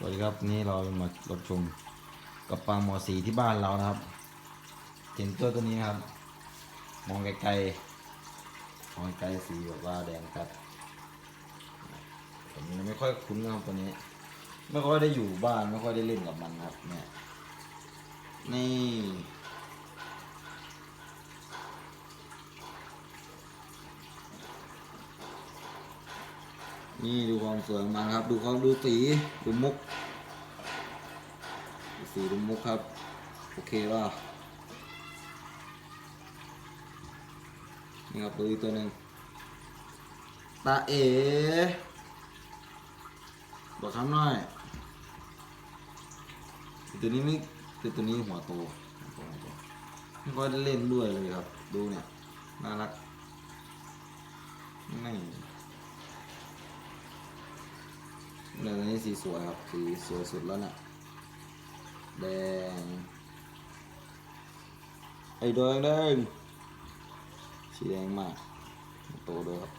สวัสดีครับนี่เรามารับชมกับปลาหมอสีที่บ้านเรานะครับเห็นตัวตัวนี้ครับ มองไกลๆมองไกลสีแบบว่าแดงจัดผมยังไม่ค่อยคุ้นนะครับตัวนี้ ไม่ค่อยได้อยู่บ้านไม่ค่อยได้เล่นกับมันครับเนี่ยนี่ นี่ดูความสวยของมันครับ ดูเขาดูสีดูมุก สีดูมุกครับ โอเคว่านี่ครับดูอีกตัวหนึ่งตาเอ๋บอกคำหน่อยตัวนี้ไม่ตัวนี้หัวโตไม่ค่อยได้เล่นด้วยเลยครับ ดูเนี่ย น่ารัก นี่ เนื้วนี้สีสวยครับสีสวยสุดแล้วนะ่ะแดงไอ้แดงแดงสีแดงมากโตด้วยครับ